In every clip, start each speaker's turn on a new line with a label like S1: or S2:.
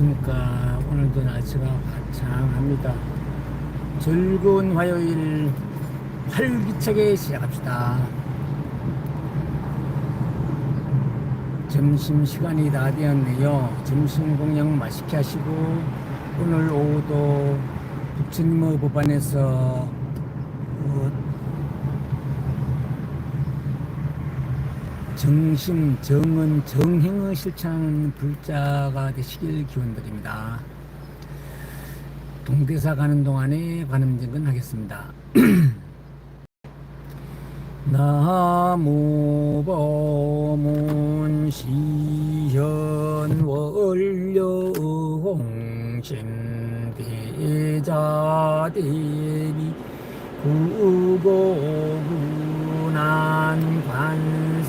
S1: 안녕하십니까. 오늘도 날씨가 화창합니다. 즐거운 화요일 활기차게 시작합시다. 점심시간이 다 되었네요. 점심 공양 맛있게 하시고 오늘 오후도 부처님의 법안에서 정심, 정은, 정행을 실천하는 불자가 되시길 기원드립니다. 동대사 가는 동안에 관음증근 하겠습니다. 나무 보문 시현 원료 홍신 대자 대비 구고구난 관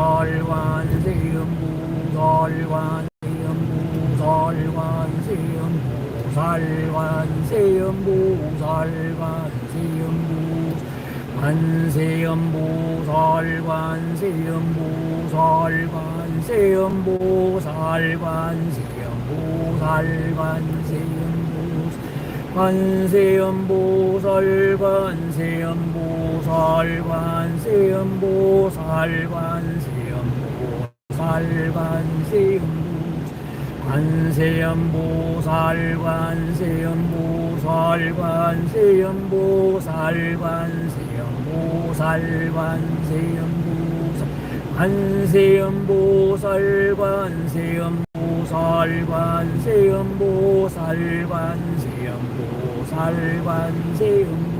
S1: 무설관세음 무설관세음 무설관세음 무설관세음 무설관세음 무관세음 무설관세음 무설관세음 무설관세음 무설관세음 관세음보살 관세음보살 관세음보살 관세음보살 보살관세음 관세음 보살관세음 보살관세음 보살관세음 보살관세음 관세음 보살관세음 보살관세음 보살관세음 보살관세음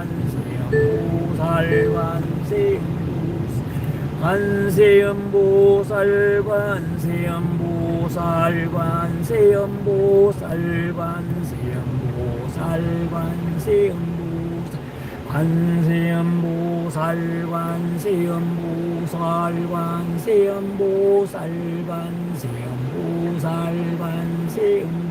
S1: 관세음 보살 관세음 보살 관세음 보살 관세음 보살 관세음 관세음 보살 관세음 보살 관세음 보살 관세음 보살 관세음 보살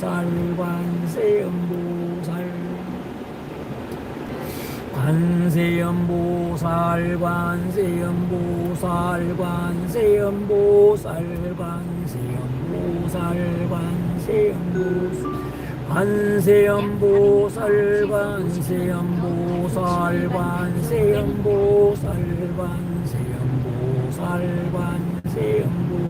S1: 살 관세음 보살 관세음 보살 관세음 보살 관세음 보살 관세음 보살 관세음 보살 관세음 보살 관세음 보살 관세음 보살 관세음 보살 관세음 보살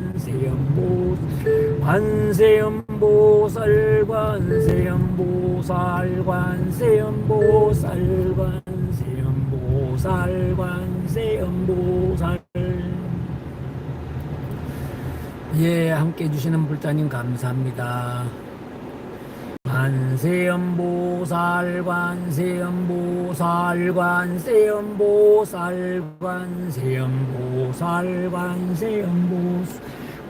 S1: 관세음보살 관세음보살 관세음보살 관세음보살 관세음보살 관세음보살. 예 함께 해주시는 불자님 감사합니다. 관세음보살 관세음보살 관세음보살 관세음보살 관세음보살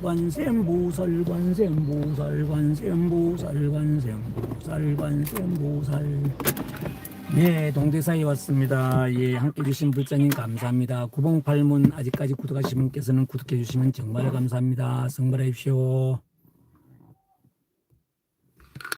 S1: 관세음보살 관세음보살 예, 동대사에 왔습니다. 예, 함께 해주신 불자님 감사합니다. 구봉팔문 아직까지 구독하신 분께서는 구독해 주시면 정말 감사합니다. 성불하십시오.